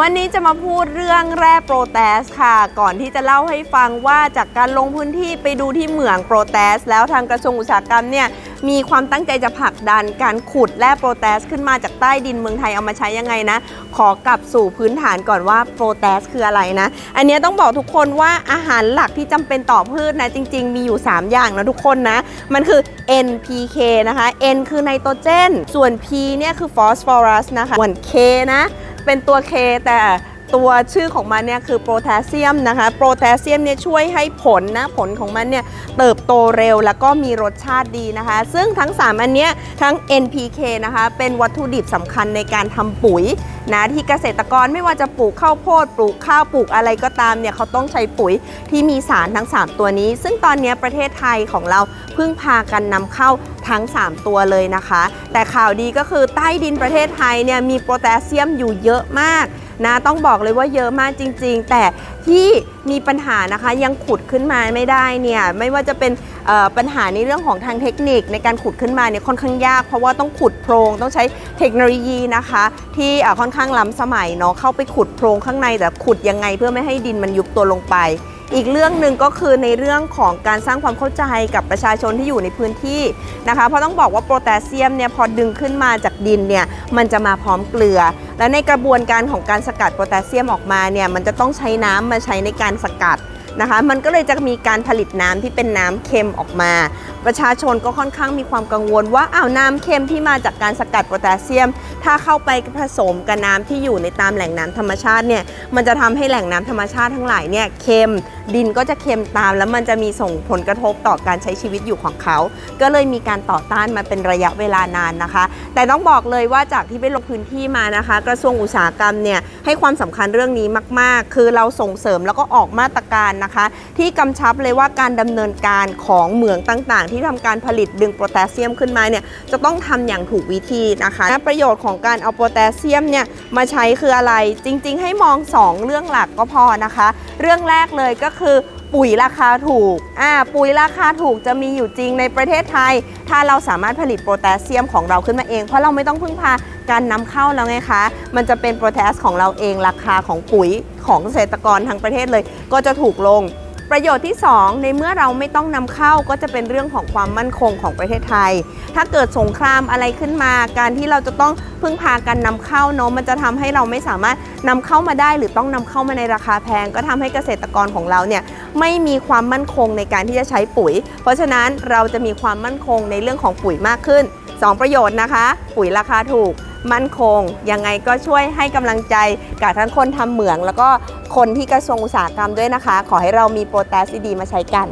วันนี้จะมาพูดเรื่องแร่โปรแตสค่ะ ก่อนที่จะเล่าให้ฟังว่าจากการลงพื้นที่ไปดูที่เหมืองโปรแตส แล้วทางกระทรวงอุตสาหกรรมเนี่ยมีความตั้งใจจะผลักดันการขุดแร่โปรแตสขึ้นมาจากใต้ดินเมืองไทยเอามาใช้ยังไงนะ ขอกลับสู่พื้นฐานก่อนว่าโปรแตสคืออะไรนะ อันนี้ต้องบอกทุกคนว่าอาหารหลักที่จำเป็นต่อพืชนะจริง ๆ มีอยู่ 3 อย่างนะทุกคนนะ มันคือ NPK นะคะ N คือไนโตรเจน ส่วน P เนี่ยคือฟอสฟอรัสนะคะส่วน K นะ เป็นตัว K แต่ ตัวชื่อของมันเนี่ยคือโพแทสเซียมนะคะ โพแทสเซียมเนี่ยช่วยให้ผลนะผลของมันเนี่ยเติบโตเร็วแล้วก็มีรสชาติดีนะคะ ซึ่งทั้ง 3 อันเนี้ยทั้ง NPK นะคะเป็นวัตถุดิบสำคัญในการทำปุ๋ยนะที่เกษตรกรไม่ว่าจะปลูกข้าวโพด ปลูกข้าวปลูกอะไรก็ตามเนี่ยเขาต้องใช้ปุ๋ยที่มีสารทั้ง 3 ตัวนี้ ซึ่งตอนนี้ประเทศไทยของเราเพิ่งพากันนำเข้าทั้ง 3 ตัวเลยนะคะ แต่ข่าวดีก็คือใต้ดินประเทศไทยเนี่ยมีโพแทสเซียมอยู่เยอะมาก นะต้องบอกเลยว่าเยอะมากจริง ๆ แต่ที่มีปัญหานะคะยังขุดขึ้นมาไม่ได้เนี่ยไม่ว่าจะเป็นปัญหาในเรื่องของทางเทคนิคในการขุดขึ้นมาเนี่ยค่อนข้างยาก เพราะว่าต้องขุดโพรงต้องใช้เทคโนโลยีนะคะ ที่ค่อนข้างล้ำสมัยเนาะเข้าไปขุดโพรงข้างในแต่ขุดยังไงเพื่อไม่ให้ดินมันยุบตัวลงไป อีกเรื่องหนึ่งก็คือในเรื่องของการสร้างความเข้าใจกับประชาชนที่อยู่ในพื้นที่นะคะ เพราะต้องบอกว่าโพแทสเซียมเนี่ยพอดึงขึ้นมาจากดินเนี่ยมันจะมาพร้อมเกลือ และในกระบวนการของการสกัดโพแทสเซียมออกมาเนี่ยมันจะต้องใช้น้ำมาใช้ในการสกัด นะคะ มันก็เลยจะมีการผลิตน้ำที่เป็นน้ำเค็มออกมา ประชาชนก็ค่อนข้างมีความกังวลว่าอ้าวน้ำเค็มที่มาจากการสกัดโพแทสเซียม ถ้าเข้าไปผสมกับน้ำที่อยู่ในตามแหล่งน้ำธรรมชาติเนี่ยมันจะทำให้แหล่งน้ำธรรมชาติทั้งหลายเนี่ยเค็มดินก็จะเค็มตาม แล้วมันจะมีส่งผลกระทบต่อการใช้ชีวิตอยู่ของเขา ก็เลยมีการต่อต้านมาเป็นระยะเวลานานนะคะ แต่ต้องบอกเลยว่าจากที่ไปลงพื้นที่มานะคะ กระทรวงอุตสาหกรรมเนี่ยให้ความสำคัญเรื่องนี้มาก ๆ คือเราส่งเสริมแล้วก็ออกมาตรการนะคะ ที่กำชับเลยว่าการดำเนินการของเหมืองต่างๆ ที่ทำการผลิตดึงโพแทสเซียมขึ้นมาเนี่ยจะต้องทำอย่างถูกวิธีนะคะประโยชน์ของการเอาโพแทสเซียมเนี่ยมาใช้คืออะไรจริง ๆ ให้มอง 2 เรื่องหลักก็พอนะคะ เรื่องแรกเลยก็คือ ปุ๋ยราคาถูกอ่าปุ๋ยราคาถูกจะมีอยู่จริงในประเทศไทย ถ้าเราสามารถผลิตโพแทสเซียมของเราขึ้นมาเอง เพราะเราไม่ต้องพึ่งพาการนำเข้าแล้วไงคะ มันจะเป็นโพแทสของเราเองราคาของปุ๋ยของเกษตรกรทั้งประเทศเลย ก็จะถูกลง ประโยชน์ที่ 2 ในเมื่อเราไม่ต้องนำเข้าก็จะเป็นเรื่องของความมั่นคงของประเทศไทย ถ้าเกิดสงครามอะไรขึ้นมา การที่เราจะต้องพึ่งพาการนำเข้าเนาะมันจะทำให้เราไม่สามารถนำเข้ามาได้ หรือต้องนำเข้ามาในราคาแพง ก็ทำให้เกษตรกรของเราเนี่ยไม่มีความมั่นคงในการที่จะใช้ปุ๋ย เพราะฉะนั้นเราจะมีความมั่นคงในเรื่องของปุ๋ยมากขึ้น 2 ประโยชน์นะคะ ปุ๋ยราคาถูก มั่นคง ยังไงก็ช่วยให้กำลังใจกับทั้งคนทำเหมือง แล้วก็คนที่กระทรวงอุตสาหกรรมด้วยนะคะ ขอให้เรามีโปรแทสดีๆมาใช้กัน